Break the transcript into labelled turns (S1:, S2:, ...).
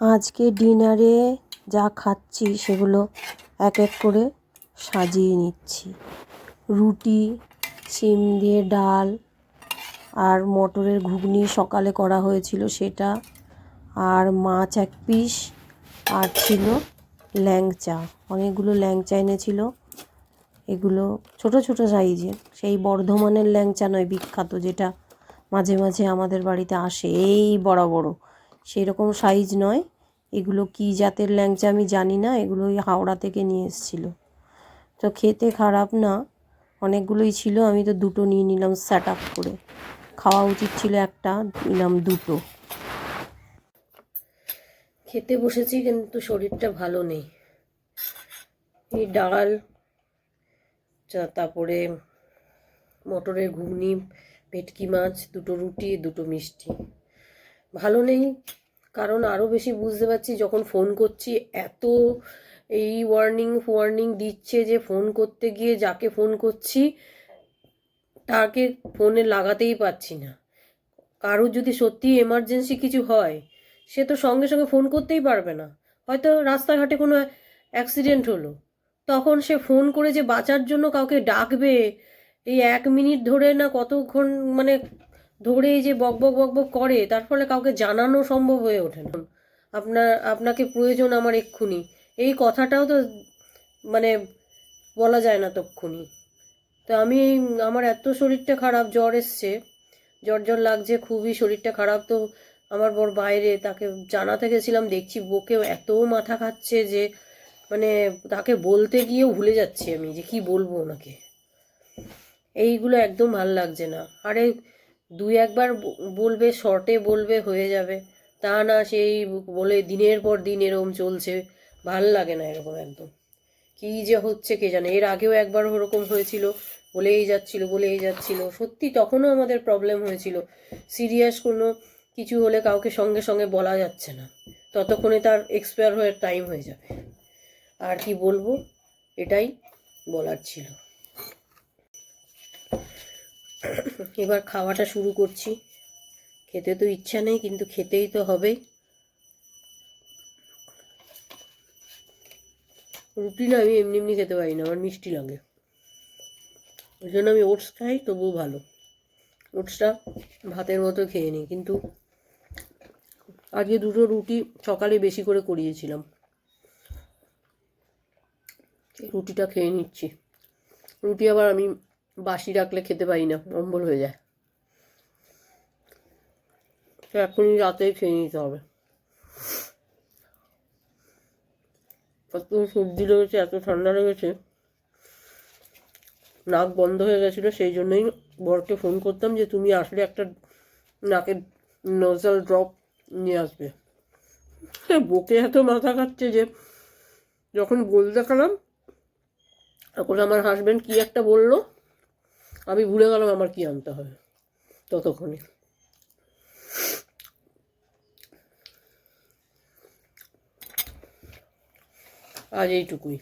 S1: আজকে ডিনারে যা খাচ্ছি সেগুলো এক এক করে সাজিয়ে নিচ্ছি। রুটি, শিম দিয়ে ডাল আর মটরের ঘুগনি সকালে করা হয়েছিল সেটা আর মাছ এক পিস আর ছিল ল্যাংচা অনেকগুলো ল্যাংচা এনেছিল। এগুলো ছোট ছোট সাইজের। সেই বর্ধমানের ল্যাংচা নয়, বিখ্যাত, যেটা মাঝে মাঝে আমাদের বাড়িতে আসে। এই বড় বড়। সেই রকম সাইজ নয়। এগুলো কী জাতের ল্যাংচা আমি জানি না, এগুলো ওই হাওড়া থেকে নিয়ে এসেছিল। তো খেতে খারাপ না, অনেকগুলোই ছিল, আমি তো দুটো নিয়ে নিলাম স্যাট আপ করে। খাওয়া উচিত ছিল একটা, নিলাম দুটো। খেতে বসেছি কিন্তু শরীরটা ভালো নেই। এই ডাল তারপরে মটরের ঘুগনি ভেটকি মাছ, দুটো রুটি, দুটো মিষ্টি। ভালো নেই। কারণ আরও বেশি বুঝতে পারছি যখন ফোন করছি, এত এই ওয়ার্নিং ওয়ার্নিং দিচ্ছে যে ফোন করতে গিয়ে যাকে ফোন করছি, তাকে ফোনে লাগাতেই পারছি না। কারোর যদি সত্যি এমার্জেন্সি কিছু হয়, সে তো সঙ্গে সঙ্গে ফোন করতেই পারবে না। হয়তো রাস্তাঘাটে কোনো অ্যাক্সিডেন্ট হলো, তখন সে ফোন করে যে বাঁচার জন্য কাউকে ডাকবে, এই এক মিনিট ধরে না কতক্ষণ মানে ধরে যে বক বক বক বক করে, তার ফলে কাউকে জানানো সম্ভব হয়ে ওঠে না। আপনার, আপনাকে প্রয়োজন আমার এক্ষুনি। এই কথাটাও তো মানে বলা যায় না তক্ষুনি। তো আমি আমার এত শরীরটা খারাপ, জ্বর এসছে। জ্বর জ্বর লাগছে, খুবই শরীরটা খারাপ। তো আমার বর বাইরে, তাকে জানাতে গেছিলাম, দেখছি বকেও এত মাথা খাচ্ছে যে মানে তাকে বলতে গিয়েও ভুলে যাচ্ছি আমি যে কি বলব ওনাকে। এইগুলো একদম ভালো লাগছে না। আরে দুই একবার বলবে, শর্টে বলবে, হয়ে যাবে। তা না, সেই বলে দিনের পর দিন এরকম চলছে। ভালো লাগে না এরকম একদম। কি যে হচ্ছে কে জানে? এর আগেও একবার ওরকম হয়েছিল। বলেই যাচ্ছিল বলেই যাচ্ছিল। সত্যি তখনও আমাদের প্রবলেম হয়েছিল। সিরিয়াস কোনো কিছু হলে কাউকে সঙ্গে সঙ্গে বলা যাচ্ছে না। ততক্ষণে তার এক্সপায়ার হয়ে টাইম হয়ে যাবে। আর কি বলব? এটাই বলার ছিল। এবার খাওয়াটা শুরু করছি। খেতে তো ইচ্ছা নেই, কিন্তু খেতেই তো হবেই রুটি না আমি এমনি এমনি খেতে পারি না, আমার মিষ্টি লাগে। ওই জন্য আমি ওটস খাই, তবুও ভালো। ওটসটা ভাতের মতো খেয়ে নিই, কিন্তু আজকে দুটো রুটি সকালে বেশি করে করিয়েছিলাম। রুটিটা খেয়ে নিচ্ছি। রুটি আবার আমি বাসি রাখলে খেতে পারি না, অম্বল হয়ে যায়। তো এখনই রাতেই খেয়ে নিতে হবে। এত সর্দি লেগেছে, এত ঠান্ডা লেগেছে। নাক বন্ধ হয়ে গেছিল, সেই জন্যই বরকে ফোন করতাম যে, তুমি আসলে একটা নাকের নজাল ড্রপ নিয়ে আসবে। সে বকে এত মাথা খাচ্ছে যে, যখন বলতে গেলাম তখন আমার হাজব্যান্ড কি একটা বলল? আমি ভুলে গেলাম আমার কি আনতে হবে ততক্ষণে। আজ এইটুকুই।